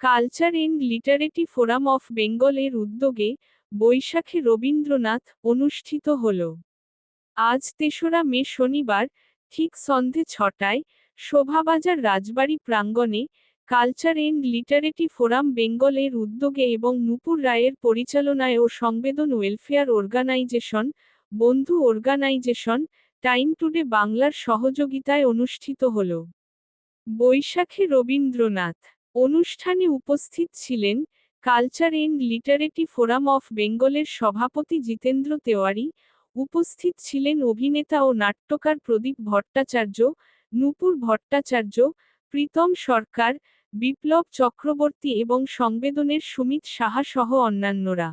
Culture and literati forum of Bengal এর উদ্যোগে বৈশাখে রবীন্দ্রনাথ অনুষ্ঠিত হল। আজ তেসরা মে শনিবার, ঠিক সন্ধে ছটায় শোভাবাজার রাজবাড়ি প্রাঙ্গণে culture and literati forum Bengal এর উদ্যোগে এবং নূপুর রায়ের পরিচালনায় ও সংবেদন ওয়েলফেয়ার অর্গানাইজেশন বন্ধু অর্গানাইজেশন টাইম টুডে বাংলার সহযোগিতায় অনুষ্ঠিত হল। বৈশাখে রবীন্দ্রনাথ অনুষ্ঠানে উপস্থিত ছিলেন culture and literati forum of বেঙ্গলের সভাপতি জিতেন্দ্র তেওয়ারি, উপস্থিত ছিলেন অভিনেতা ও নাট্যকার প্রদীপ ভট্টাচার্য, নূপুর ভট্টাচার্য, প্রীতম সরকার, বিপ্লব চক্রবর্তী এবং সংবেদনের সুমিত সাহা সহ অন্যান্যরা।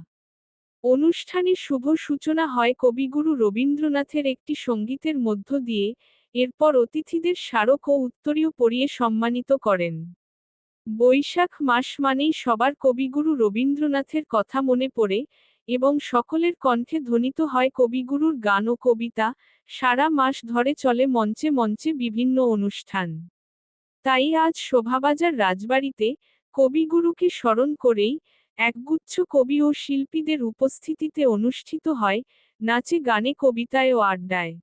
অনুষ্ঠানে শুভ সূচনা হয় কবিগুরু রবীন্দ্রনাথের একটি সঙ্গীতের মধ্য দিয়ে, এরপর অতিথিদের স্মারক ও উত্তরীয় পরিয়ে সম্মানিত করেন। বৈশাখ মাস মানেই সবার কবিগুরু রবীন্দ্রনাথের কথা মনে পড়ে এবং সকলের কণ্ঠে ধ্বনিত হয় কবিগুরুর গান ও কবিতা। সারা মাস ধরে চলে মঞ্চে মঞ্চে বিভিন্ন অনুষ্ঠান। তাই আজ শোভাবাজার রাজবাড়িতে কবিগুরুকে স্মরণ করেই একগুচ্ছ কবি ও শিল্পীদের উপস্থিতিতে অনুষ্ঠিত হয় নাচে গানে কবিতায় ও আড্ডায়।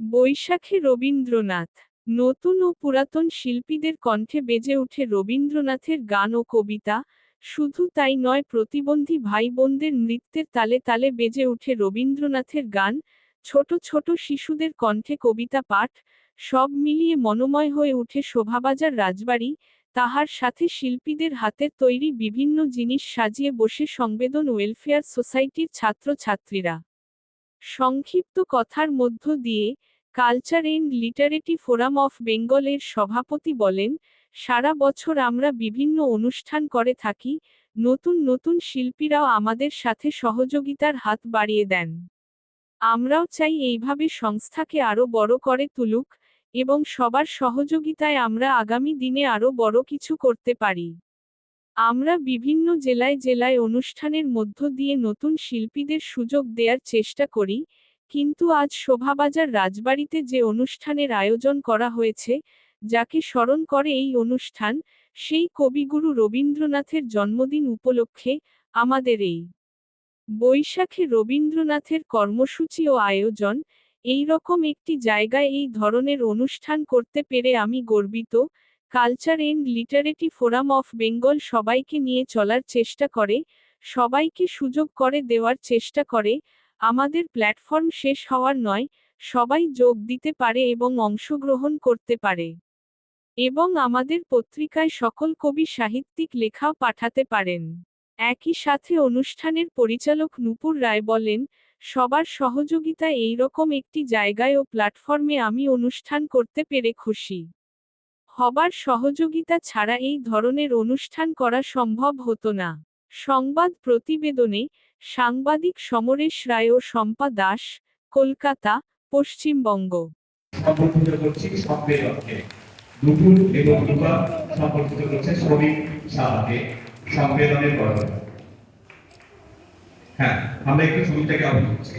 বৈশাখে রবীন্দ্রনাথ নতুন ও পুরাতন শিল্পীদের কণ্ঠে বেজে ওঠে রবীন্দ্রনাথের গান ও কবিতা, শুধু তাই নয় প্রতিবন্ধী ভাই বোনদের নৃত্যের তালে তালে বেজে ওঠে রবীন্দ্রনাথের গান, ছোট ছোট শিশুদের কণ্ঠে কবিতা পাঠ, সব মিলিয়ে মনোময় হয়ে ওঠে শোভাবাজার রাজবাড়ি, তাহার সাথে শিল্পীদের হাতের তৈরি বিভিন্ন জিনিস সাজিয়ে বসে সংবেদন ওয়েলফেয়ার সোসাইটির ছাত্রছাত্রীরা। সংক্ষিপ্ত কথার মধ্য দিয়ে culture and literati forum of বেঙ্গলের সভাপতি বলেন, সারা বছর আমরা বিভিন্ন অনুষ্ঠান করে থাকি, নতুন নতুন শিল্পীরাও আমাদের সাথে সহযোগিতার হাত বাড়িয়ে দেন। আমরাও চাই এইভাবে সংস্থাকে আরও বড় করে তুলুক এবং সবার সহযোগিতায় আমরা আগামী দিনে আরও বড় কিছু করতে পারি। আমরা বিভিন্ন জেলায় জেলায় অনুষ্ঠানের মধ্য দিয়ে নতুন শিল্পীদের সুযোগ দেওয়ার চেষ্টা করি কিন্তু আজ শোভাবাজার রাজবাড়িতে যে অনুষ্ঠানের আয়োজন করা হয়েছে, যাকে স্মরণ করে এই অনুষ্ঠান, সেই কবিগুরু রবীন্দ্রনাথের জন্মদিন উপলক্ষে আমাদের এই বৈশাখে রবীন্দ্রনাথের কর্মসূচি ও আয়োজন এই রকম একটি জায়গায় এই ধরনের অনুষ্ঠান করতে পেরে আমি গর্বিত। Culture and literati forum of Bengal সবাইকে নিয়ে চলার চেষ্টা করে, সবাইকে সুযোগ করে দেওয়ার চেষ্টা করে আমাদের প্ল্যাটফর্ম শেষ হওয়ার নয়, সবাই যোগ দিতে পারে এবং অংশগ্রহণ করতে পারে। এবং আমাদের পত্রিকায় সকল কবি সাহিত্যিক লেখাও পাঠাতে পারেন। একই সাথে অনুষ্ঠানের পরিচালক নূপুর রায় বলেন, সবার সহযোগিতা এইরকম একটি জায়গায় ও প্ল্যাটফর্মে আমি অনুষ্ঠান করতে পেরে খুশি। হবার সহযোগিতা ছাড়া এই ধরনের অনুষ্ঠান করা সম্ভব হতো না। সংবাদ প্রতিবেদনে সাংবাদিক সমরেশ রায় ও শম্পা দাস, কলকাতা, পশ্চিমবঙ্গ। সম্মেলনের হ্যাঁ আমরা একটু ছবিটাকে আবার করছি।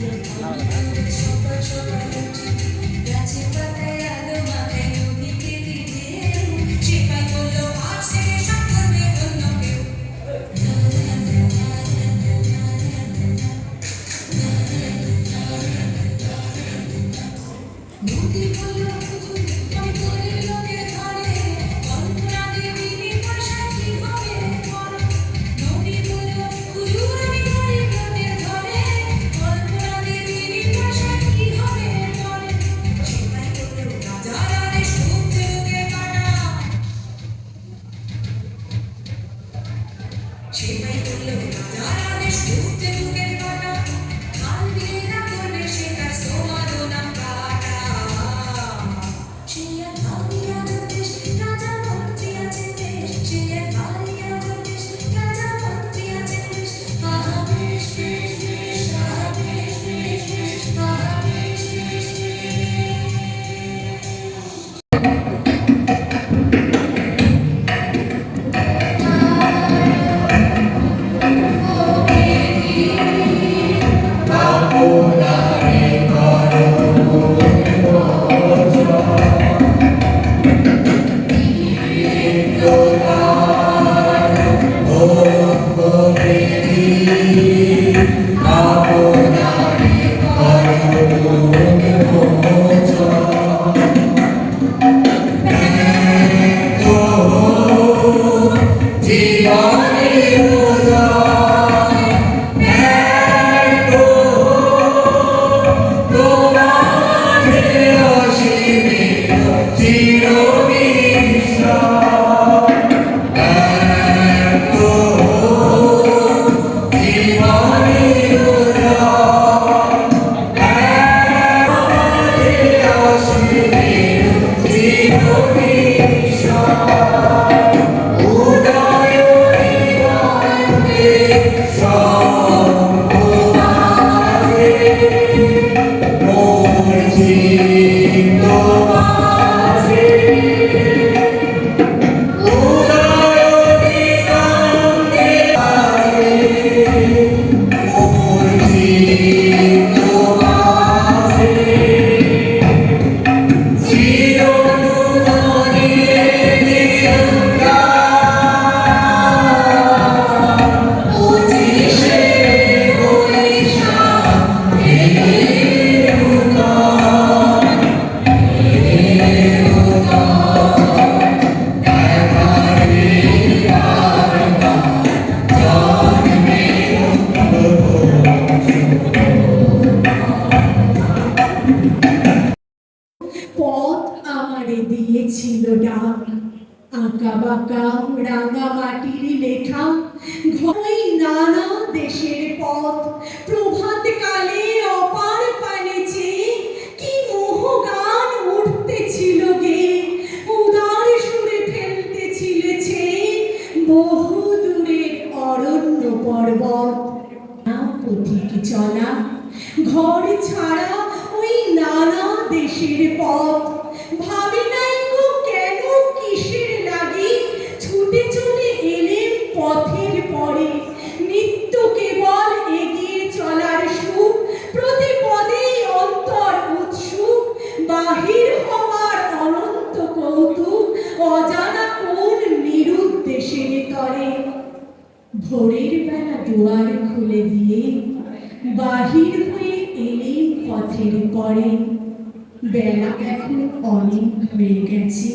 না ti. বাহির ভোরের বেলা দুয়ার খুলে দিয়ে বাহির হয়ে এলেই পথের পরে। বেলা এখন অনেক হয়ে গেছে।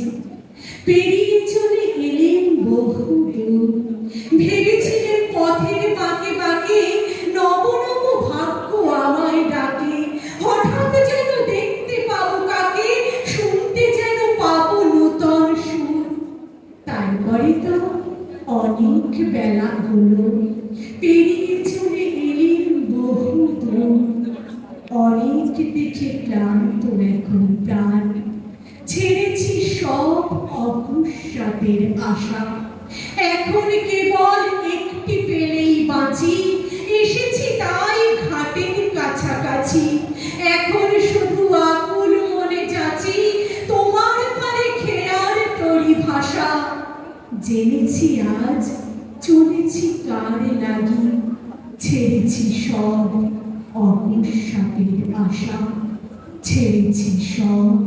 পেরিয়ে চলে এলেন বহু দূর ভেবেছিলেন পথের পাকে পাকে নব নব পরে তো অনেক বেলা হলো জেনেছি আজ, চলেছি কারে লাগি, ছেড়েছি সব অপসাপের আশা, ছেড়েছি সব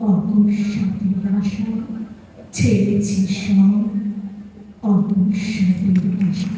অপসাপের আশা, ছেড়েছি সব অপসাপের আশা।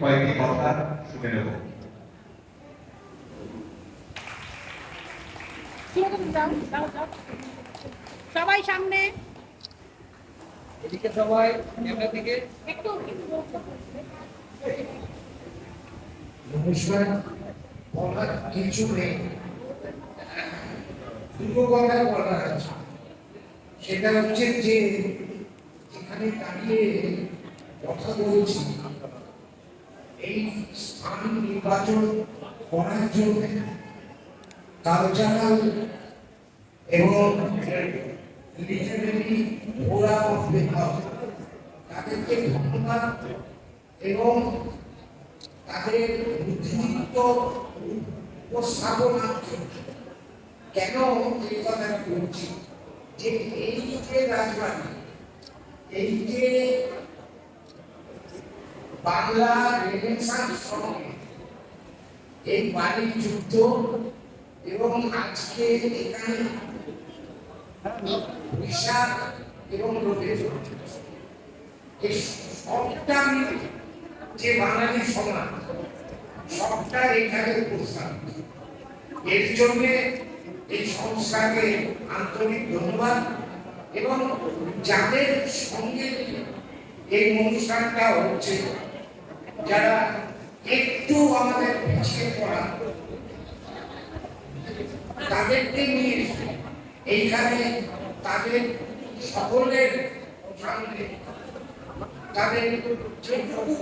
কয়েকটি কথা শুনে নেব। সবাই সামনে। এদিকে সবাই দিকে একটু নমস্কার বলার কিছু নেই। দুটো কথা বলার আছে। সেটা হচ্ছে যে এখানে দাঁড়িয়ে কথা বলছি। এই স্থান নির্বাচন করার জন্য কালচারাল এবং লিটারেরি অফ তাদেরকে ধন্যবাদ এবং তাদের বুদ্ধিদীপ্ত উপস্থাপনা কেন এই কথাটা বলছি যে এই যে রাজবাড়ি, এই যে বাংলা রেনেসান্স সঙ্গে। এই বাড়ির যুদ্ধ এবং আজকে এখানে বিশাল এবং এই সবটা মিলে যে বাঙালি সমাজ, সবটা এখানে উপস্থাপিত এর জন্য এই সংস্থাকে আন্তরিক ধন্যবাদ এবং যাদের সঙ্গে এই অনুষ্ঠানটা হচ্ছে যারা একটু আমাদের পিছিয়ে পড়া, তাদেরকে নিয়ে এইখানে তাদের সকলের সামনে তাদের যেটুকু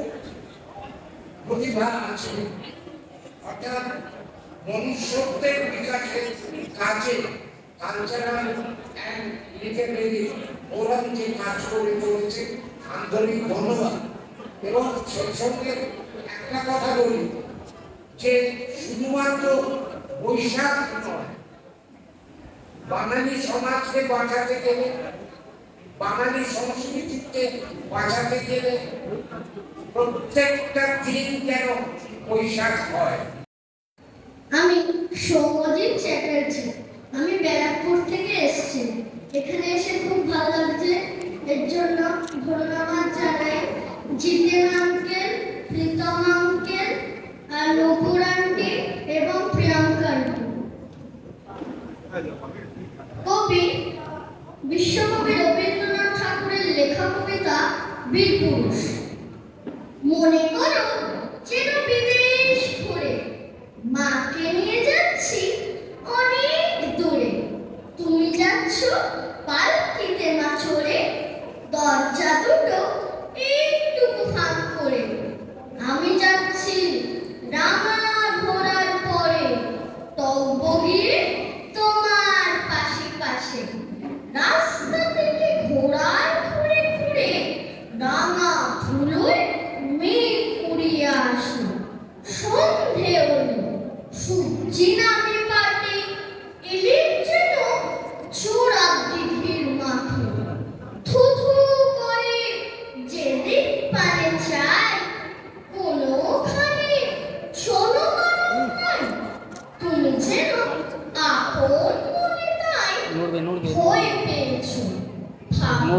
প্রতিভা আছে, অর্থাৎ মনুষ্যত্বের বিকাশের কাজে কালচারাল অ্যান্ড লিটারেরি ওরা যে কাজ করে চলেছে আন্তরিক ধন্যবাদ। এবং সেই সঙ্গে একটা কথা বলি, যে শুধুমাত্র বৈশাখ বাঙালি সমাজকে বাঁচাতে গেলে, বাঙালি সংস্কৃতিকে বাঁচাতে গেলে প্রত্যেকটা দিন যেন বৈশাখ হয়। আমি সৌম্যজিৎ চ্যাটার্জি, আমি ব্যারাকপুর থেকে এসেছি। এখানে এসে খুব ভালো লাগছে। এর জন্য ধন্যবাদ জানাই। জিতেন আঙ্কেল প্রীতম আঙ্কেল আর নকুর আন্টি এবং প্রিয়াঙ্কা আন্টি কবি বিশ্বকবি রবীন্দ্রনাথ ঠাকুরের লেখা কবিতা বীরপুরুষ।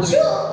就。